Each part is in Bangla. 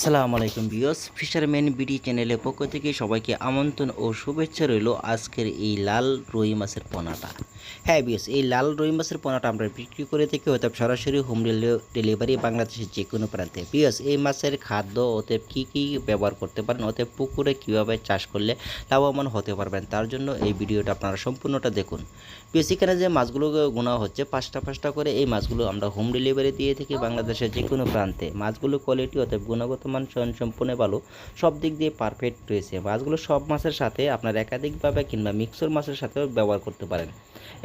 আসসালামু আলাইকুম বিয়স ফিশারম্যান বিডি চ্যানেলের পক্ষ থেকে সবাইকে আমন্ত্রণ ও শুভেচ্ছা রইল আজকের এই লাল রুই মাছের পোনাটা। হ্যাঁ বিয়স এই লাল রুই মাছের পোনাটা আমরা বিক্রি করে থাকি অতএব সরাসরি হোম ডেলিভারি বাংলাদেশের যে কোনো প্রান্তে। বিয়স এই মাছের খাদ্য অতএব কী কী ব্যবহার করতে পারেন, অতএব পুকুরে কীভাবে চাষ করলে লাভবান হতে পারবেন, তার জন্য এই ভিডিওটা আপনারা সম্পূর্ণটা দেখুন। বিয়স এখানে যে মাছগুলো গোনা হচ্ছে, পাঁচটা পাঁচটা করে এই মাছগুলো আমরা হোম ডেলিভারি দিয়ে থাকি বাংলাদেশের যে কোনো প্রান্তে। মাছগুলো কোয়ালিটি অতএব গুণগত মান স্বয়ং সম্পূর্ণ ভালো, সব দিক দিয়ে পারফেক্ট রয়েছে। মাছগুলো সব মাছের সাথে আপনার একাধিকভাবে কিংবা মিক্সর মাছের সাথেও ব্যবহার করতে পারেন।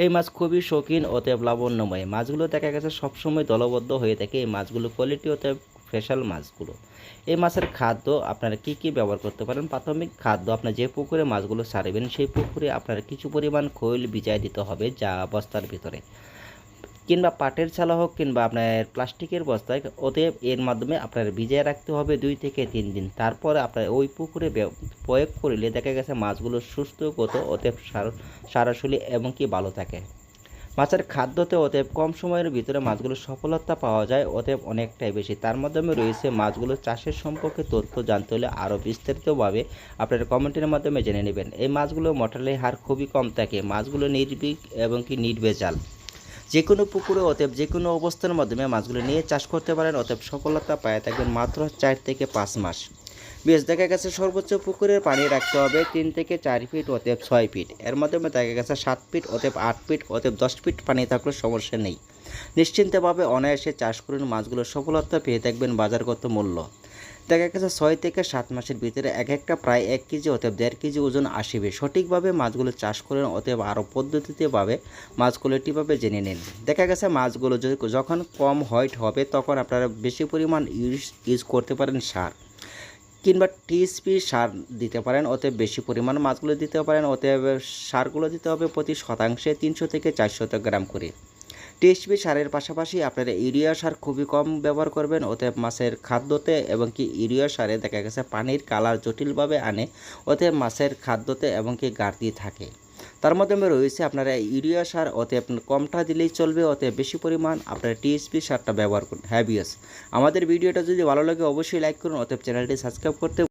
এই মাছ খুবই শৌখিন, অতএব লাবণ্যময়। মাছগুলো দেখা গেছে সবসময় দলবদ্ধ হয়ে থাকে। এই মাছগুলো কোয়ালিটি অতএব স্পেশাল মাছগুলো। এই মাছের খাদ্য আপনারা কি কি ব্যবহার করতে পারেন? প্রাথমিক খাদ্য আপনার যে পুকুরে মাছগুলো ছাড়বেন, সেই পুকুরে আপনার কিছু পরিমাণ খৈল বিজায় দিতে হবে যা বস্তার ভিতরে। কিংবা পাটের ছালা হোক কিংবা আপনার প্লাস্টিকের বস্তায় অতএব এর মাধ্যমে আপনার ভিজিয়ে রাখতে হবে দুই থেকে তিন দিন। তারপরে আপনার ওই পুকুরে প্রয়োগ করলে দেখা গেছে মাছগুলো সুস্থ, গত অতএব সার- সারাশলি এবং কি ভালো থাকে। মাছের খাদ্যতে অতএব কম সময়ের ভিতরে মাছগুলো সফলতা পাওয়া যায় অতএব অনেকটাই বেশি। তার মাধ্যমে রয়েছে মাছগুলো চাষের সম্পর্কে তথ্য জানতে হলে আরও বিস্তারিতভাবে আপনার কমেন্টের মাধ্যমে জেনে নেবেন। এই মাছগুলো মটালের হার খুবই কম থাকে। মাছগুলো নির্বিক এবং কি নির্ভেজাল। যে কোনো পুকুরে অতএব যে কোনো অবস্থার মাধ্যমে মাছগুলো নিয়ে চাষ করতে পারেন, অতএব সফলতা পায় থাকবেন মাত্র চার থেকে পাঁচ মাস। বেশ, দেখা গেছে সর্বোচ্চ পুকুরের পানি রাখতে হবে তিন থেকে চার ফিট, অতএব ছয় ফিট। এর মাধ্যমে দেখা গেছে সাত ফিট, অতএব আট ফিট, অতএব দশ ফিট পানি থাকলে সমস্যা নেই। নিশ্চিন্তভাবে অনায়াসে চাষ করুন, মাছগুলো সফলতা পেয়ে থাকবেন বাজারগত মূল্য। দেখা গেছে ছয় থেকে সাত মাসের ভিতরে এক একটা প্রায় এক কেজি অতএব দেড় কেজি ওজন আসিবে। সঠিকভাবে মাছগুলো চাষ করেন অতএব আরও পদ্ধতিতেভাবে মাছ কোয়ালিটিভাবে জেনে নিন। দেখা গেছে মাছগুলো যখন কম হোয়াইট হবে, তখন আপনারা বেশি পরিমাণ ইউজ ইউজ করতে পারেন সার কিংবা টিএসপি সার দিতে পারেন, অতএব বেশি পরিমাণ মাছগুলো দিতে পারেন, অতএব সারগুলো দিতে হবে প্রতি শতাংশে তিনশো থেকে চারশো গ্রাম করে। টিএসপি সারের পাশাপাশি আপনারা ইউরিয়া সার খুবই কম ব্যবহার করবেন, অতএব মাছের খাদ্যতে এবং কি ইউরিয়া সারে দেখা গেছে পানির কালার জটিলভাবে আনে, অতএব মাছের খাদ্যতে এবং কি গাড়তি থাকে। তার মাধ্যমে রয়েছে আপনারা ইউরিয়া সার, অতএব কমটা দিলেই চলবে, অতএব বেশি পরিমাণ আপনারা টিএসপি সারটা ব্যবহার করুন। হ্যাবিয়াস আমাদের ভিডিওটা যদি ভালো লাগে অবশ্যই লাইক করুন, অতএব চ্যানেলটি সাবস্ক্রাইব করতে